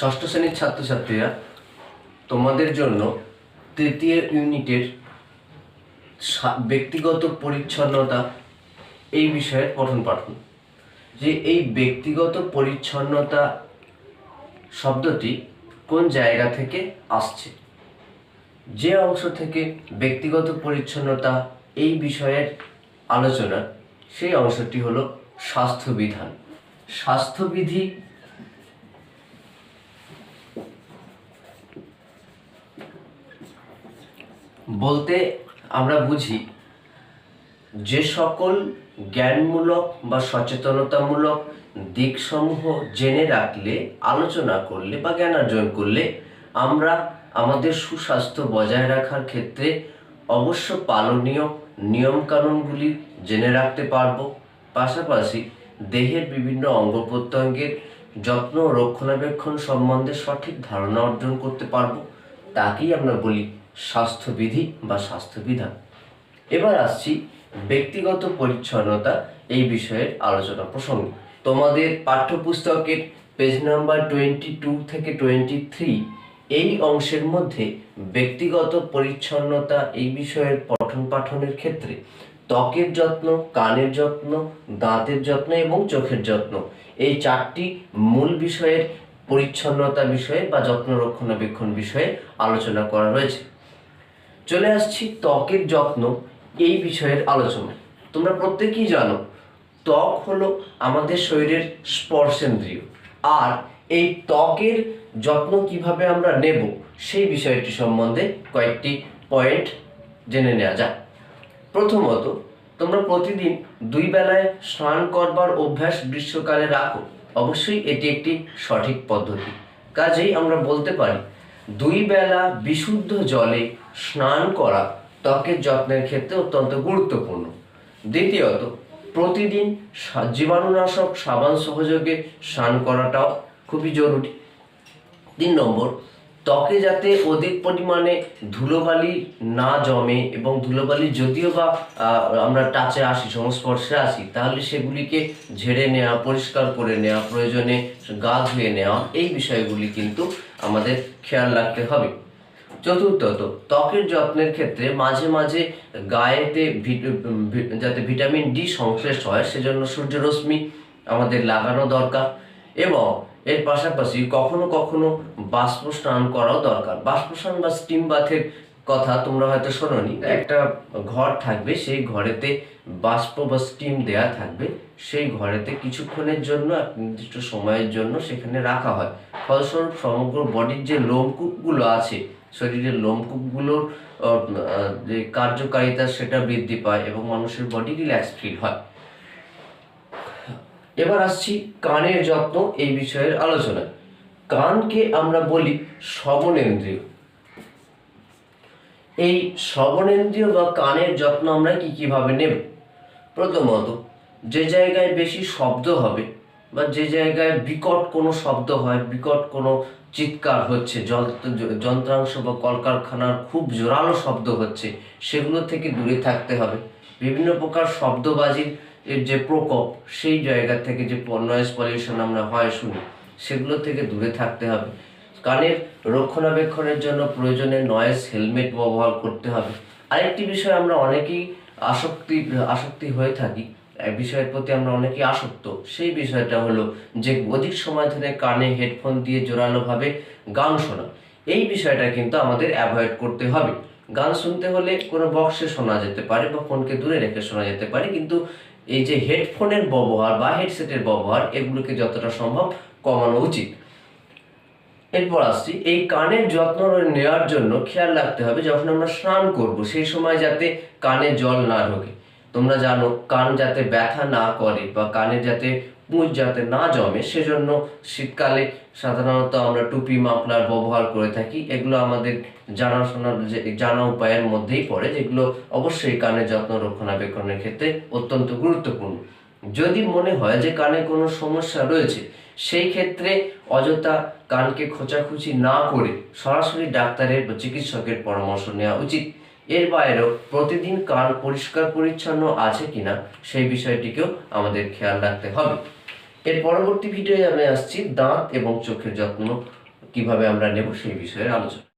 ষষ্ঠ শ্রেণির ছাত্রছাত্রীরা তোমাদের জন্য তৃতীয় ইউনিটের ব্যক্তিগত পরিচ্ছন্নতা এই বিষয়ে পঠন পাঠন যে এই ব্যক্তিগত পরিচ্ছন্নতা শব্দটি কোন জায়গা থেকে আসছে? যে অংশ থেকে ব্যক্তিগত পরিচ্ছন্নতা এই বিষয়ের আলোচনা, সেই অংশটি হলো স্বাস্থ্যবিধান। স্বাস্থ্যবিধি বলতে আমরা বুঝি, যে সকল জ্ঞানমূলক বা সচেতনতামূলক দিকসমূহ জেনে রাখলে, আলোচনা করলে বা জ্ঞান অর্জন করলে, আমরা আমাদের সুস্বাস্থ্য বজায় রাখার ক্ষেত্রে অবশ্য পালনীয় নিয়মকানুনগুলি জেনে রাখতে পারব। পাশাপাশি দেহের বিভিন্ন অঙ্গ প্রত্যঙ্গের যত্ন রক্ষণাবেক্ষণ সম্বন্ধে সঠিক ধারণা অর্জন করতে পারব। তাকেই আমরা বলি স্বাস্থ্যবিধি বা স্বাস্থ্যবিধান। এবার আসছি ব্যক্তিগত পরিচ্ছন্নতা এই বিষয়ের আলোচনা প্রসঙ্গে। তোমাদের পাঠ্যপুস্তকের পেজ নাম্বার টোয়েন্টি টু থেকে টোয়েন্টি থ্রি এই অংশের মধ্যে ব্যক্তিগত পরিচ্ছন্নতা এই বিষয়ের পঠন পাঠনের ক্ষেত্রে ত্বকের যত্ন, কানের যত্ন, দাঁতের যত্ন এবং চোখের যত্ন এই চারটি মূল বিষয়ের পরিচ্ছন্নতা বিষয়ে বা যত্ন রক্ষণাবেক্ষণ বিষয়ে আলোচনা করা রয়েছে। চলে আসছি ত্বকের যত্ন এই বিষয়ের আলোচনা তোমরা প্রত্যেকেই জানো, ত্বক হলো আমাদের শরীরের স্পর্শেন্দ্রিয়। আর এই ত্বকের যত্ন কীভাবে আমরা নেব সেই বিষয়টি সম্বন্ধে কয়েকটি পয়েন্ট জেনে নেওয়া যাক। প্রথমত, তোমরা প্রতিদিন দুই বেলায় স্নান করবার অভ্যাস গ্রীষ্মকালে রাখো। অবশ্যই এটি একটি সঠিক পদ্ধতি। কাজেই আমরা বলতে পারি দুই বেলা বিশুদ্ধ জলে স্নান করা ত্বকের যত্নের ক্ষেত্রে অত্যন্ত গুরুত্বপূর্ণ। দ্বিতীয়ত, প্রতিদিন জীবাণুনাশক সাবান সহযোগে স্নান করাটাও খুবই জরুরি। তিন নম্বর ত্বকে যাতে অধিক পরিমাণে ধুলোবালি না জমে এবং ধুলোবালি যদিও বা আমরা টাচে আসি, সংস্পর্শে আসি, তাহলে সেগুলিকে ঝেড়ে নেওয়া পরিষ্কার করে নেওয়া প্রয়োজনে গা ধুয়ে নেওয়া এই বিষয়গুলি কিন্তু আমাদের খেয়াল রাখতে হবে। চতুর্থত, ত্বকের যত্নের ক্ষেত্রে মাঝে মাঝে গায়েতে যাতে ভিটামিন ডি সংশ্লেষ হয়, সেজন্য সূর্যরশ্মি আমাদের লাগানো দরকার এবং এর পাশাপাশি কখনো কখনো বাষ্প স্নান করাও দরকার। বাষ্প স্নান বা স্টিম বাথের কথা তোমরা হয়তো শোনোনি। একটা ঘর থাকবে সেই ঘরেতে বাষ্প বা স্টিম দেয়া থাকবে। সেই ঘরেতে কিছুক্ষণের জন্য এক নির্দিষ্ট সময়ের জন্য সেখানে রাখা হয়। ফলস্বরূপ সমগ্র বডির যে লোমকূপগুলো আছে শরীরের লোমকূপগুলোর যে কার্যকারিতা সেটা বৃদ্ধি পায় এবং মানুষের বডি রিল্যাক্স ফিল হয়। এবার আসছি কানের যত্ন এই বিষয়ের আলোচনায়। কানকে আমরা বলি শ্রবণেন্দ্রিয় এই শ্রবণেন্দ্রিয় বা কানের যত্ন আমরা কি কীভাবে নেব? প্রথমত, যে জায়গায় বেশি শব্দ হবে বা যে জায়গায় বিকট কোনো শব্দ হয়, বিকট কোনো চিৎকার হচ্ছে যন্ত্র- যন্ত্রাংশ বা কলকারখানার খুব জোরালো শব্দ হচ্ছে, সেগুলো থেকে দূরে থাকতে হবে। বিভিন্ন প্রকার শব্দবাজির এর যে প্রকোপ, সেই জায়গা থেকে যে নয়েজ পলিউশন আমরা হয় শুনি, সেগুলো থেকে দূরে থাকতে হবে। কানের রক্ষণাবেক্ষণের জন্য প্রয়োজনে নয়েজ হেলমেট ব্যবহার করতে হবে। আরেকটি বিষয়, আমরা অনেকেই আসক্তি আসক্তি হয়ে থাকি। বিষয়ের প্রতি আমরা অনেকেই আসক্ত। সেই বিষয়টা হলো যে অধিক সময় ধরে কানে হেডফোন দিয়ে জোরালোভাবে গান শোনা। এই বিষয়টা কিন্তু আমাদের অ্যাভয়েড করতে হবে। গান শুনতে হলে কোনো বক্সে শোনা যেতে পারে বা ফোনকে দূরে রেখে শোনা যেতে পারে, কিন্তু এই যে হেডফোনের ব্যবহার বা হেডসেটের ব্যবহার, এগুলোকে যতটা সম্ভব কমানো উচিত। এরপর আসছি, এই কানের যত্ন নেওয়ার জন্য খেয়াল রাখতে হবে যখন আমরা স্নান করব, সেই সময় যাতে কানে জল না ঢোকে। তোমরা জানো, কান যাতে ব্যথা না করে বা কানে যাতে পুঁজ যাতে না জমে, সেজন্য শীতকালে সাধারণত আমরা টুপি মাফলার ব্যবহার করে থাকি। এগুলো আমাদের জানাশোনার যে, জানা উপায়ের মধ্যেই পড়ে, যেগুলো অবশ্যই কানের যত্ন রক্ষণাবেক্ষণের ক্ষেত্রে অত্যন্ত গুরুত্বপূর্ণ। যদি মনে হয় যে কানে কোনো সমস্যা রয়েছে, সেই ক্ষেত্রে অযথা কানকে খোঁচাখুচি না করে সরাসরি ডাক্তারের বা চিকিৎসকের পরামর্শ নেওয়া উচিত। এর বাইরেও প্রতিদিন কান পরিষ্কার পরিচ্ছন্ন আছে কিনা, সেই বিষয়টিকেও আমাদের খেয়াল রাখতে হবে। এর পরবর্তী ভিডিওয়ে আমি আসছি দাঁত এবং চোখের যত্ন কীভাবে আমরা নেব সেই বিষয়ে আলোচনা